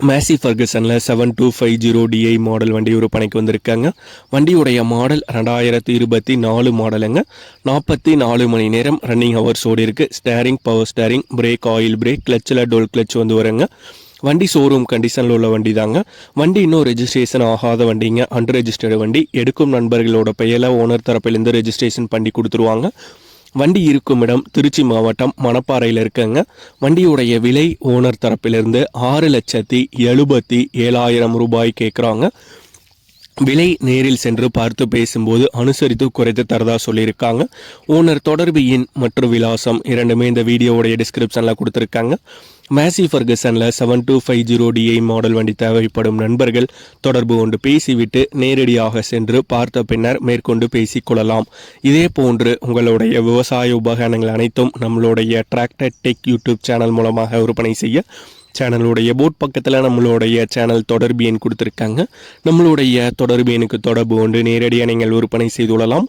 மேசி ஃபர்கசனில் seven two five zero DI model வண்டி விற்பனைக்கு வந்திருக்காங்க. வண்டியுடைய மாடல் ரெண்டாயிரத்தி இருபத்தி நாலு மாடலுங்க நாற்பத்தி நாலு மணி நேரம் ரன்னிங் ஹவர்ஸ் ஓடி இருக்கு. Steering power steering brake oil brake கிளச்சில் toll clutch வந்து வருங்க. வண்டி ஷோரூம் கண்டிஷனில் உள்ள வண்டி தாங்க வண்டி இன்னும் ரெஜிஸ்ட்ரேஷன் ஆகாத வண்டிங்க. அன்ரெஜிஸ்டர்டு வண்டி. எடுக்கும் நண்பர்களோட பெயரில் ஓனர் தரப்பிலேருந்து ரெஜிஸ்ட்ரேஷன் பண்ணி கொடுத்துருவாங்க. வண்டி இருக்கும் இடம் திருச்சி மாவட்டம் மணப்பாறையில் இருக்குங்க. வண்டியுடைய விலை ஓனர் தரப்பிலிருந்து ஆறு லட்சத்தி எழுபத்தி ஏழாயிரம் ரூபாய் கேட்குறாங்க. விலை நேரில் சென்று பார்த்து பேசும்போது அனுசரித்து குறைத்து தரதா சொல்லியிருக்காங்க. ஓனர் தொடர்பு எண் மற்றும் விலாசம் இரண்டுமே இந்த வீடியோவுடைய டிஸ்கிரிப்ஷனில் கொடுத்துருக்காங்க. Massey ஃபர்கசனில் seven two five zero DI model வண்டி தேவைப்படும் நண்பர்கள் தொடர்பு கொண்டு பேசிவிட்டு நேரடியாக சென்று பார்த்த பின்னர் மேற்கொண்டு பேசிக்கொள்ளலாம் இதே போன்று உங்களுடைய விவசாய உபகரணங்கள் அனைத்தும் நம்மளுடைய டிராக்டர் டெக் யூடியூப் சேனல் மூலமாக விற்பனை செய்ய சேனலுடைய போட் பக்கத்தில் நம்மளுடைய சேனல் தொடர்பு எண் கொடுத்துருக்காங்க. நம்மளுடைய தொடர்பு எண்ணுக்கு தொடர்பு கொண்டு நேரடியாக நீங்கள் விற்பனை செய்து கொள்ளலாம்.